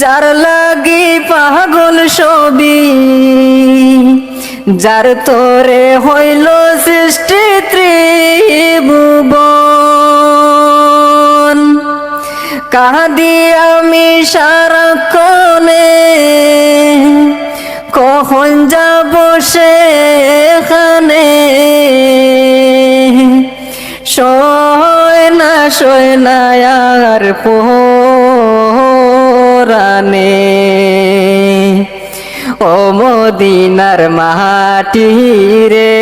যার লাগি পাগল ছবি, যার তোরে হইল সৃষ্টি ত্রিভুবন। কাঁদি আমি সারাক্ষণে, কখন যাব সেখানে? সয় না সয় না, আর পোরানে ও মদিনার মাটি রে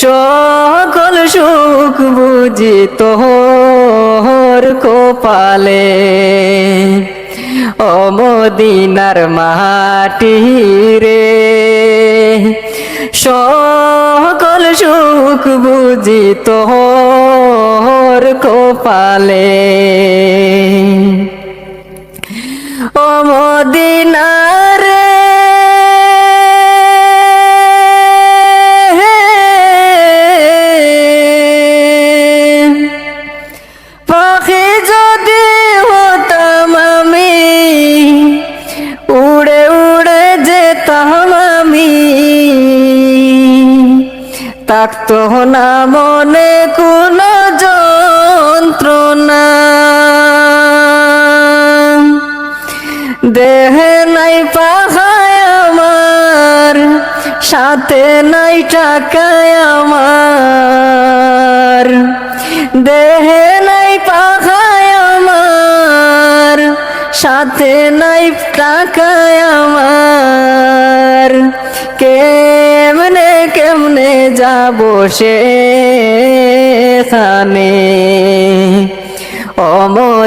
সকল সুখ বুঝি তোর কোপালে। ও মদিনার মাটি রে সকল সুখ বুঝি তোর কোপালে। মদিনার পাখি যদি হতাম আমি উড়ে উড়ে যেতাম আমি। থাকতো না মনে কোনো যন্ত্রণা। দেহে নাই পাহায় আমার, সাথে নাই টাকায় আমার। দেহে নাই পাহায় আমার, সাথে নাই টাকায় আমার। কেমনে কেমনে যাব সেখানে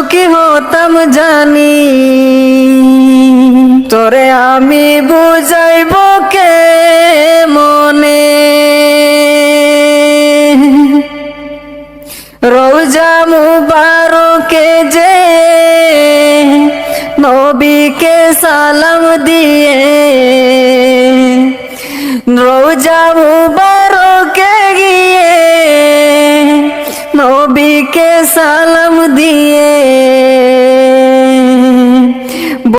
সুখী হতাম জানি? তোরে আমি বুঝাইব কে মনে রোজা মুবারকে যে নবীকে সালাম দিয়ে রোজা নবীকে সালাম দিয়ে